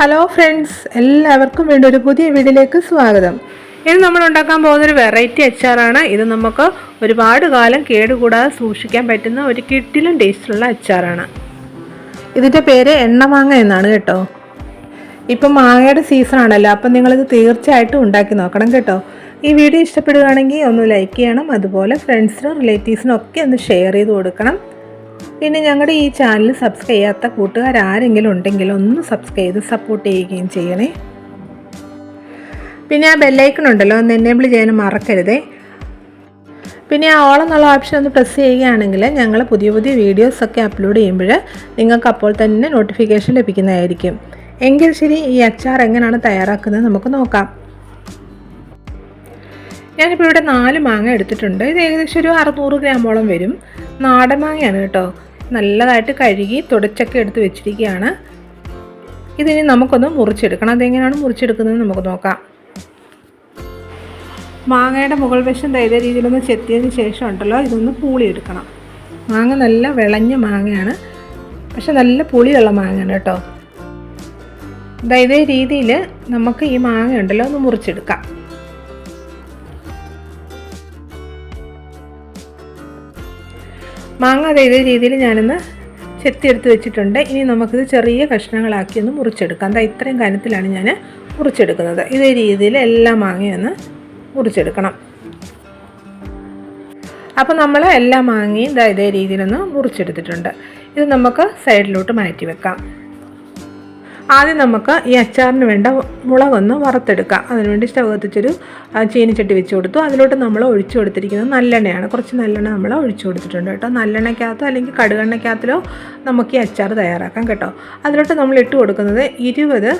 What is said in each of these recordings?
Hello friends എല്ലാവർക്കും വീണ്ടും ഒരു പുതിയ വീഡിയോയിലേക്ക് സ്വാഗതം. ഇന്ന് നമ്മൾ ഉണ്ടാക്കാൻ പോകുന്ന ഒരു വെറൈറ്റി അച്ചാറാണ് ഇത് നമുക്ക് ഒരുപാട് കാലം കേടുകൂടാതെ സൂക്ഷിക്കാൻ പറ്റുന്ന ഒരു കിട്ടിലും ടേസ്റ്റുള്ള അച്ചാറാണ് ഇതിന്റെ പേര് എണ്ണമാങ്ങ എന്നാണ് കേട്ടോ. ഇപ്പം മാങ്ങയുടെ സീസണാണല്ലോ അപ്പം നിങ്ങളിത് തീർച്ചയായിട്ടും ഉണ്ടാക്കി നോക്കണം കേട്ടോ. ഈ വീഡിയോ ഇഷ്ടപ്പെടുകയാണെങ്കിൽ ഒന്ന് ലൈക്ക് ചെയ്യണം. അതുപോലെ ഫ്രണ്ട്സിനും റിലേറ്റീവ്സിനും ഒക്കെ ഒന്ന് ഷെയർ ചെയ്ത് കൊടുക്കണം. പിന്നെ ഞങ്ങളുടെ ഈ ചാനൽ സബ്സ്ക്രൈബ് ചെയ്യാത്ത കൂട്ടുകാർ ആരെങ്കിലും ഉണ്ടെങ്കിൽ ഒന്ന് സബ്സ്ക്രൈബ് ചെയ്ത് സപ്പോർട്ട് ചെയ്യുകയും ചെയ്യണേ. പിന്നെ ആ ബെല്ലൈക്കൺ ഉണ്ടല്ലോ ഒന്ന് എനേബിൾ ചെയ്യാൻ മറക്കരുതേ. പിന്നെ ആ ഓൾ എന്നുള്ള ഓപ്ഷൻ ഒന്ന് പ്രസ് ചെയ്യുകയാണെങ്കിൽ ഞങ്ങൾ പുതിയ പുതിയ വീഡിയോസൊക്കെ അപ്ലോഡ് ചെയ്യുമ്പോൾ നിങ്ങൾക്ക് അപ്പോൾ തന്നെ നോട്ടിഫിക്കേഷൻ ലഭിക്കുന്നതായിരിക്കും. എങ്കിൽ ശരി ഈ അച്ചാർ എങ്ങനെയാണ് തയ്യാറാക്കുന്നത് നമുക്ക് നോക്കാം. ഞാനിപ്പോൾ ഇവിടെ നാല് മാങ്ങ എടുത്തിട്ടുണ്ട്. ഇത് ഏകദേശം ഒരു അറുന്നൂറ് ഗ്രാമോളം വരും. നാടൻ മാങ്ങയാണ് കേട്ടോ. നല്ലതായിട്ട് കഴുകി തുടച്ചൊക്കെ എടുത്ത് വെച്ചിരിക്കുകയാണ്. ഇതിനി നമുക്കൊന്ന് മുറിച്ചെടുക്കണം. അതെങ്ങനെയാണ് മുറിച്ചെടുക്കുന്നത് നമുക്ക് നോക്കാം. മാങ്ങയുടെ മുകൾ വശം തൈത രീതിയിലൊന്ന് ചെത്തിയതിന് ശേഷം ഉണ്ടല്ലോ ഇതൊന്ന് പൂളിയെടുക്കണം. മാങ്ങ നല്ല വിളഞ്ഞ മാങ്ങയാണ്. പക്ഷെ നല്ല പുളിയുള്ള മാങ്ങയാണ് കേട്ടോ. ഇതേ രീതിയിൽ നമുക്ക് ഈ മാങ്ങ ഉണ്ടല്ലോ ഒന്ന് മുറിച്ചെടുക്കാം. മാങ്ങ അതേ രീതിയിൽ ഞാനൊന്ന് ചെത്തിയെടുത്ത് വെച്ചിട്ടുണ്ട്. ഇനി നമുക്കിത് ചെറിയ കഷ്ണങ്ങളാക്കി ഒന്ന് മുറിച്ചെടുക്കാം. എന്താ ഇത്രയും കനത്തിലാണ് ഞാൻ മുറിച്ചെടുക്കുന്നത്. ഇതേ രീതിയിൽ എല്ലാ മാങ്ങയൊന്ന് മുറിച്ചെടുക്കണം. അപ്പോൾ നമ്മൾ എല്ലാ മാങ്ങയും ഇതേ രീതിയിലൊന്ന് മുറിച്ചെടുത്തിട്ടുണ്ട്. ഇത് നമുക്ക് സൈഡിലോട്ട് മാറ്റി വെക്കാം. ആദ്യം നമുക്ക് ഈ അച്ചാറിന് വേണ്ട മുളകൊന്ന് വറുത്തെടുക്കാം. അതിനുവേണ്ടി സ്റ്റവ് കത്തിച്ചൊരു ചീനിച്ചട്ടി വെച്ച് കൊടുത്തു. അതിലോട്ട് നമ്മൾ ഒഴിച്ചു കൊടുത്തിരിക്കുന്നത് നല്ലെണ്ണയാണ്. കുറച്ച് നല്ലെണ്ണ നമ്മൾ ഒഴിച്ചു കൊടുത്തിട്ടുണ്ട് കേട്ടോ. നല്ലെണ്ണയ്ക്കകത്തോ അല്ലെങ്കിൽ കടുകെണ്ണയ്ക്കകത്തിലോ നമുക്ക് ഈ അച്ചാർ തയ്യാറാക്കാം കേട്ടോ. അതിലോട്ട് നമ്മൾ ഇട്ട് കൊടുക്കുന്നത് ഇരുപത്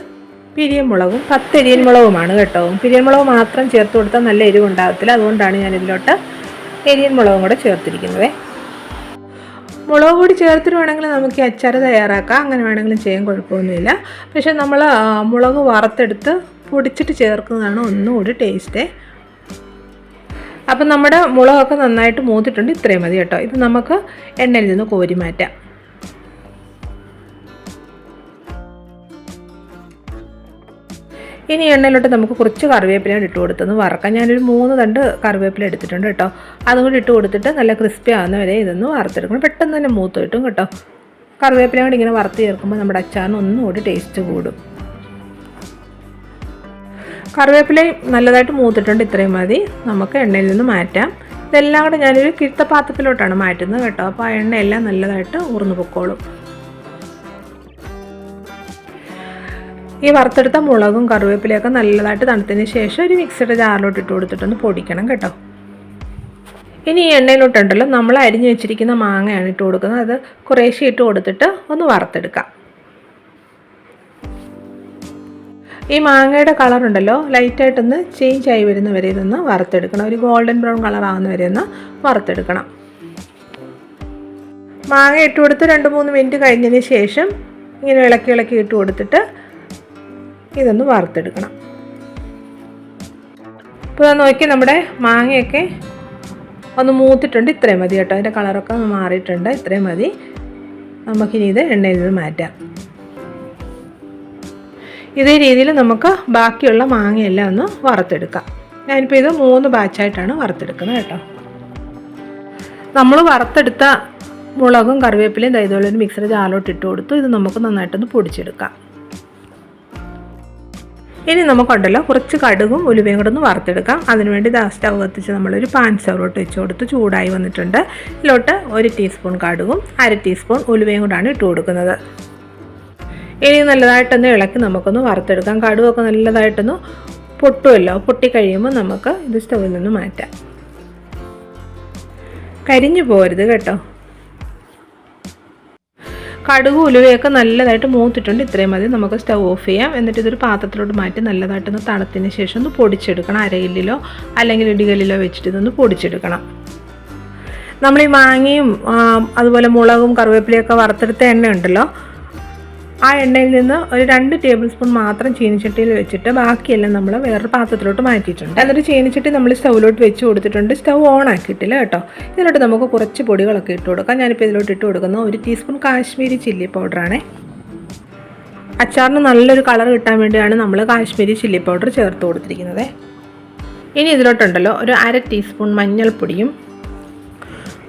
പിരിയൻ മുളകും പത്ത് മുളകുമാണ് കേട്ടോ. പിരിയൻ മുളക് മാത്രം ചേർത്ത് കൊടുത്താൽ നല്ല എരിവുണ്ടാകത്തില്ല. അതുകൊണ്ടാണ് ഞാൻ ഇതിലോട്ട് എരിയൻ മുളകും കൂടെ ചേർത്തിരിക്കുന്നത്. മുളക് പൊടി ചേർത്തിട്ട് വേണമെങ്കിൽ നമുക്ക് ഈ അച്ചാർ തയ്യാറാക്കാം. അങ്ങനെ വേണമെങ്കിലും ചെയ്യാൻ കുഴപ്പമൊന്നുമില്ല. പക്ഷേ നമ്മൾ മുളക് വറുത്തെടുത്ത് പൊടിച്ചിട്ട് ചേർക്കുന്നതാണ് ഒന്നുകൂടി ടേസ്റ്റ്. അപ്പം നമ്മുടെ മുളകൊക്കെ നന്നായിട്ട് മൂത്തിട്ടുണ്ട്. ഇത്രയും മതി കേട്ടോ. ഇത് നമുക്ക് എണ്ണയിൽ നിന്ന് കോരി മാറ്റാം. ഇനി എണ്ണയിലോട്ട് നമുക്ക് കുറച്ച് കറിവേപ്പില ഇട്ട് കൊടുത്തൊന്ന് വറക്കാം. ഞാനൊരു മൂന്ന് തണ്ട് കറിവേപ്പില എടുത്തിട്ടുണ്ട് കേട്ടോ. അതും കൂടി ഇട്ട് കൊടുത്തിട്ട് നല്ല ക്രിസ്പി ആകുന്ന വരെ ഇതൊന്ന് വറുത്തെടുക്കണം. പെട്ടെന്ന് തന്നെ മൂത്ത് കിട്ടും കേട്ടോ. കറിവേപ്പില കൂടി ഇങ്ങനെ വറുത്ത് ചേർക്കുമ്പോൾ നമ്മുടെ അച്ചാറിന് ഒന്നുകൂടി ടേസ്റ്റ് കൂടും. കറിവേപ്പിലയും നല്ലതായിട്ട് മൂത്തിട്ടുണ്ട്. ഇത്രയും മതി. നമുക്ക് എണ്ണയിൽ നിന്ന് മാറ്റാം. ഇതെല്ലാം കൂടെ ഞാനൊരു കിഴുത്തപാത്രത്തിലോട്ടാണ് മാറ്റുന്നത് കേട്ടോ. അപ്പോൾ ആ എണ്ണയെല്ലാം നല്ലതായിട്ട് ഊർന്നു പൊക്കോളും. ഈ വറുത്തെടുത്ത മുളകും കറിവേപ്പിലയൊക്കെ നല്ലതായിട്ട് തണുത്തതിന് ശേഷം ഒരു മിക്സിയുടെ ജാറിലോട്ട് ഇട്ട് കൊടുത്തിട്ടൊന്ന് പൊടിക്കണം കേട്ടോ. ഇനി ഈ എണ്ണയിലോട്ടുണ്ടല്ലോ നമ്മൾ അരിഞ്ഞു വെച്ചിരിക്കുന്ന മാങ്ങയാണ് ഇട്ട് കൊടുക്കുന്നത്. അത് കുറേശ്ശെ ഇട്ട് കൊടുത്തിട്ട് ഒന്ന് വറുത്തെടുക്കാം. ഈ മാങ്ങയുടെ കളറുണ്ടല്ലോ ലൈറ്റായിട്ടൊന്ന് ചേഞ്ച് ആയി വരുന്ന വരെ ഇതൊന്ന് വറുത്തെടുക്കണം. ഒരു ഗോൾഡൻ ബ്രൗൺ കളർ വരെ ഒന്ന് വറുത്തെടുക്കണം. മാങ്ങ ഇട്ട് കൊടുത്ത് രണ്ട് മൂന്ന് മിനിറ്റ് കഴിഞ്ഞതിന് ശേഷം ഇങ്ങനെ ഇളക്കി ഇളക്കി ഇട്ട് കൊടുത്തിട്ട് ഇതൊന്ന് വറുത്തെടുക്കണം. ഇപ്പോൾ നോക്കി നമ്മുടെ മാങ്ങയൊക്കെ ഒന്ന് മൂത്തിട്ടുണ്ട്. ഇത്രയും മതി കേട്ടോ. അതിന്റെ കളറൊക്കെ ഒന്ന് മാറിയിട്ടുണ്ട്. ഇത്രയും മതി. നമുക്കിനി ഇത് എണ്ണയിൽ നിന്ന് മാറ്റാം. ഇതേ രീതിയിൽ നമുക്ക് ബാക്കിയുള്ള മാങ്ങയെല്ലാം ഒന്ന് വറുത്തെടുക്കാം. ഞാനിപ്പോൾ ഇത് മൂന്ന് ബാച്ചായിട്ടാണ് വറുത്തെടുക്കുന്നത് കേട്ടോ. നമ്മൾ വറുത്തെടുത്ത മുളകും കറിവേപ്പിലയും ദൈതോളും മിക്സർ ജാലോട്ട് ഇട്ട് കൊടുത്തു. ഇത് നമുക്ക് നന്നായിട്ടൊന്ന് പൊടിച്ചെടുക്കാം. ഇനി നമുക്കുണ്ടല്ലോ കുറച്ച് കടുകും ഉലുവയും കൂടെ ഒന്ന് വറുത്തെടുക്കാം. അതിനുവേണ്ടി ദാ സ്റ്റവ് കത്തിച്ച് നമ്മളൊരു പാൻ സ്റ്റവിലോട്ട് വെച്ച് കൊടുത്ത് ചൂടായി വന്നിട്ടുണ്ട്. ഇതിലോട്ട് ഒരു ടീസ്പൂൺ കടുകും അര ടീസ്പൂൺ ഉലുവയും കൂടാണ് ഇട്ട് കൊടുക്കുന്നത്. ഇനി നല്ലതായിട്ടൊന്ന് ഇളക്കി നമുക്കൊന്ന് വറുത്തെടുക്കാം. കടുവൊക്കെ നല്ലതായിട്ടൊന്ന് പൊട്ടുമല്ലോ. പൊട്ടിക്കഴിയുമ്പോൾ നമുക്ക് ഇത് സ്റ്റവിൽ നിന്ന് മാറ്റാം. കരിഞ്ഞു പോരുത് കേട്ടോ. കടുക് ഉലുവയൊക്കെ നല്ലതായിട്ട് മൂത്തിട്ടുണ്ട്. ഇത്രയും മതി. നമുക്ക് സ്റ്റൗ ഓഫ് ചെയ്യാം. എന്നിട്ട് ഇതൊരു പാത്രത്തിലോട്ട് മാറ്റി നല്ലതായിട്ടൊന്ന് തണുത്തിന് ശേഷം ഒന്ന് പൊടിച്ചെടുക്കണം. അരയിലിലോ അല്ലെങ്കിൽ ഇടികല്ലിലോ വെച്ചിട്ട് ഇതൊന്ന് പൊടിച്ചെടുക്കണം. നമ്മൾ ഈ മാങ്ങയും അതുപോലെ മുളകും കറിവേപ്പിലയൊക്കെ വറുത്തെടുത്ത എണ്ണ ഉണ്ടല്ലോ ആ എണ്ണയിൽ നിന്ന് ഒരു രണ്ട് ടേബിൾ സ്പൂൺ മാത്രം ചീനിച്ചട്ടിയിൽ വെച്ചിട്ട് ബാക്കിയെല്ലാം നമ്മൾ വേറൊരു പാത്രത്തിലോട്ട് മാറ്റിയിട്ടുണ്ട്. എന്നിട്ട് ചീനിച്ചട്ടി നമ്മൾ സ്റ്റൗവിലോട്ട് വെച്ച് കൊടുത്തിട്ടുണ്ട്. സ്റ്റൗ ഓൺ ആക്കിയിട്ടില്ല കേട്ടോ. ഇതിലോട്ട് നമുക്ക് കുറച്ച് പൊടികളൊക്കെ ഇട്ട് കൊടുക്കാം. ഞാനിപ്പോൾ ഇതിലോട്ട് ഇട്ട് കൊടുക്കുന്ന ഒരു ടീസ്പൂൺ കാശ്മീരി ചില്ലി പൗഡറാണേ അച്ചാറിന് നല്ലൊരു കളർ കിട്ടാൻ വേണ്ടിയാണ് നമ്മൾ കാശ്മീരി ചില്ലി പൗഡർ ചേർത്ത് കൊടുത്തിരിക്കുന്നത്. ഇനി ഇതിലോട്ടുണ്ടല്ലോ ഒരു അര ടീസ്പൂൺ മഞ്ഞൾപ്പൊടിയും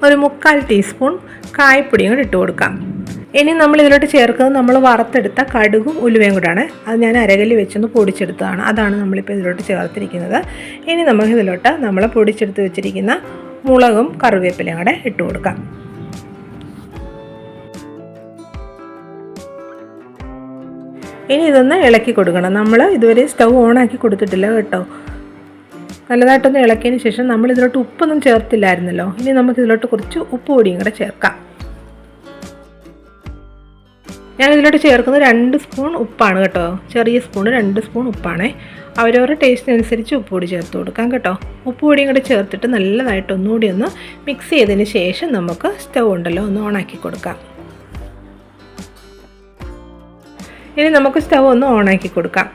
ഒരു മുക്കാൽ ടീസ്പൂൺ കായപ്പൊടിയും കൂടി ഇട്ട് കൊടുക്കാം. ഇനി നമ്മൾ ഇതിലോട്ട് ചേർക്കുന്നത് നമ്മൾ വറുത്തെടുത്ത കടുകും ഉലുവയും കൂടാണ്. അത് ഞാൻ അരകല്ലി വെച്ചൊന്ന് പൊടിച്ചെടുത്തതാണ്. അതാണ് നമ്മളിപ്പോൾ ഇതിലോട്ട് ചേർത്തിരിക്കുന്നത്. ഇനി നമുക്ക് ഇതിലോട്ട് നമ്മൾ പൊടിച്ചെടുത്ത് വെച്ചിരിക്കുന്ന മുളകും കറിവേപ്പിലയും കൂടെ ഇട്ട് കൊടുക്കാം. ഇനി ഇതൊന്ന് ഇളക്കി കൊടുക്കണം. നമ്മൾ ഇതുവരെ സ്റ്റൗ ഓൺ ആക്കി കൊടുത്തിട്ടില്ല കേട്ടോ. നല്ലതായിട്ടൊന്ന് ഇളക്കിയതിന് ശേഷം നമ്മൾ ഇതിലോട്ട് ഉപ്പൊന്നും ചേർത്തില്ലായിരുന്നല്ലോ. ഇനി നമുക്ക് ഇതിലോട്ട് കുറച്ച് ഉപ്പ് പൊടിയും കൂടെ ചേർക്കാം. ഞാൻ ഇതിലോട്ട് ചേർക്കുന്നത് രണ്ട് സ്പൂൺ ഉപ്പാണ് കേട്ടോ. ചെറിയ സ്പൂൺ രണ്ട് സ്പൂൺ ഉപ്പാണ്. അവരവരുടെ ടേസ്റ്റിനനുസരിച്ച് ഉപ്പ് കൂടി ചേർത്ത് കൊടുക്കാം കേട്ടോ. ഉപ്പ് പൊടിയും കൂടെ ചേർത്തിട്ട് നല്ലതായിട്ട് ഒന്നുകൂടി ഒന്ന് മിക്സ് ചെയ്തതിന് ശേഷം നമുക്ക് സ്റ്റൗ ഉണ്ടല്ലോ ഒന്ന് ഓണാക്കി കൊടുക്കാം. ഇനി നമുക്ക് സ്റ്റൗ ഒന്ന് ഓണാക്കി കൊടുക്കാം.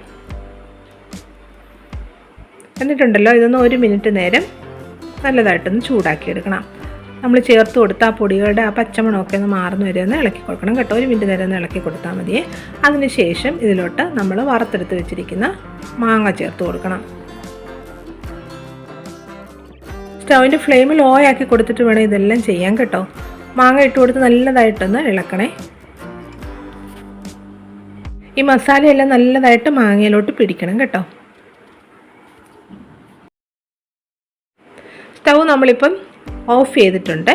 എന്നിട്ടുണ്ടല്ലോ ഇതൊന്ന് ഒരു മിനിറ്റ് നേരം നല്ലതായിട്ടൊന്ന് ചൂടാക്കി എടുക്കണം നമ്മൾ ചേർത്ത് കൊടുത്ത ആ പൊടികളുടെ ആ പച്ചമണമൊക്കെ ഒന്ന് മാറുന്ന വരെ ഒന്ന് ഇളക്കി കൊടുക്കണം കേട്ടോ. ഒരു മിനിറ്റ് നേരം ഒന്ന് ഇളക്കി കൊടുത്താൽ മതിയേ. അതിനുശേഷം ഇതിലോട്ട് നമ്മൾ വറുത്തെടുത്ത് വെച്ചിരിക്കുന്ന മാങ്ങ ചേർത്ത് കൊടുക്കണം. സ്റ്റൗവിന്റെ ഫ്ലെയിം ലോ ആക്കി കൊടുത്തിട്ട് വേണം ഇതെല്ലാം ചെയ്യാൻ കേട്ടോ. മാങ്ങ ഇട്ട് കൊടുത്ത് നല്ലതായിട്ടൊന്ന് ഇളക്കണേ. ഈ മസാലയെല്ലാം നല്ലതായിട്ട് മാങ്ങയിലോട്ട് പിടിക്കണം കേട്ടോ. സ്റ്റൗ നമ്മളിപ്പം ഓഫ് ചെയ്തിട്ടുണ്ട്.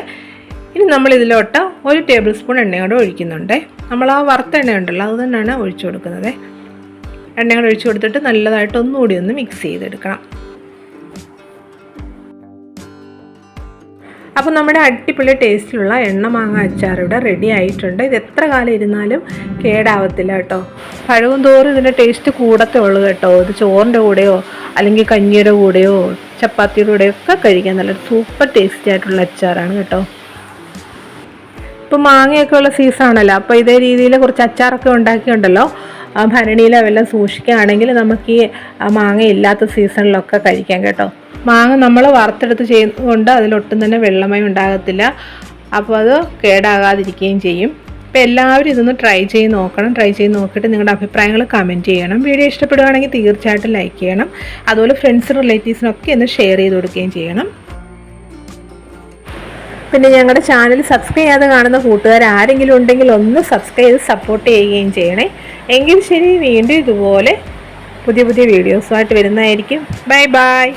ഇനി നമ്മൾ ഇതിലോട്ട് ഒരു ടേബിൾ സ്പൂൺ എണ്ണ കൂടെ ഒഴിക്കുന്നുണ്ട്. നമ്മൾ ആ വറുത്ത എണ്ണ ഉണ്ടല്ലോ അത് തന്നെയാണ് ഒഴിച്ചു കൊടുക്കുന്നത്. എണ്ണ കൂടെ ഒഴിച്ചു കൊടുത്തിട്ട് നല്ലതായിട്ട് ഒന്നുകൂടി ഒന്ന് മിക്സ് ചെയ്തെടുക്കണം. അപ്പോൾ നമ്മുടെ അടിപൊളി ടേസ്റ്റിലുള്ള എണ്ണ മാങ്ങ അച്ചാർ ഇവിടെ റെഡി ആയിട്ടുണ്ട്. ഇത് എത്ര കാലം ഇരുന്നാലും കേടാവത്തില്ല കേട്ടോ. പഴവും തോറും ഇതിന്റെ ടേസ്റ്റ് കൂടത്തേ ഉള്ളൂ കേട്ടോ. ഇത് ചോറിന്റെ കൂടെയോ അല്ലെങ്കിൽ കഞ്ഞിയുടെ കൂടെയോ ചപ്പാത്തിയുടെ കൂടെയോ ഒക്കെ കഴിക്കാൻ നല്ല സൂപ്പർ ടേസ്റ്റി ആയിട്ടുള്ള അച്ചാറാണ് കേട്ടോ. ഇപ്പോൾ മാങ്ങയൊക്കെ ഉള്ള സീസണല്ലോ അപ്പോൾ ഇതേ രീതിയിൽ കുറച്ച് അച്ചാറൊക്കെ ഉണ്ടാക്കിയുണ്ടല്ലോ ഭരണിയിലോ അവെല്ലാം സൂക്ഷിക്കുകയാണെങ്കിൽ നമുക്ക് ഈ മാങ്ങ ഇല്ലാത്ത സീസണിലൊക്കെ കഴിക്കാം കേട്ടോ. മാങ്ങ നമ്മൾ വറുത്തെടുത്ത് ചെയ്യുന്നതുകൊണ്ട് അതിലൊട്ടും തന്നെ വെള്ളമയം ഉണ്ടാകത്തില്ല. അപ്പോൾ അത് കേടാകാതിരിക്കുകയും ചെയ്യും. അപ്പോൾ എല്ലാവരും ഇതൊന്ന് ട്രൈ ചെയ്ത് നോക്കണം. ട്രൈ ചെയ്ത് നോക്കിയിട്ട് നിങ്ങളുടെ അഭിപ്രായങ്ങൾ കമന്റ് ചെയ്യണം. വീഡിയോ ഇഷ്ടപ്പെടുകയാണെങ്കിൽ തീർച്ചയായിട്ടും ലൈക്ക് ചെയ്യണം. അതുപോലെ ഫ്രണ്ട്സ് റിലേറ്റീവ്സിനൊക്കെ ഒന്ന് ഷെയർ ചെയ്ത് കൊടുക്കുകയും ചെയ്യണം. പിന്നെ ഞങ്ങളുടെ ചാനൽ സബ്സ്ക്രൈബ് ചെയ്യാതെ കാണുന്ന കൂട്ടുകാർ ആരെങ്കിലും ഉണ്ടെങ്കിൽ ഒന്ന് സബ്സ്ക്രൈബ് ചെയ്ത് സപ്പോർട്ട് ചെയ്യുകയും ചെയ്യണേ. എങ്കിൽ ശരി വീണ്ടും ഇതുപോലെ പുതിയ പുതിയ വീഡിയോസുമായിട്ട് വരുന്നതായിരിക്കും. Bye bye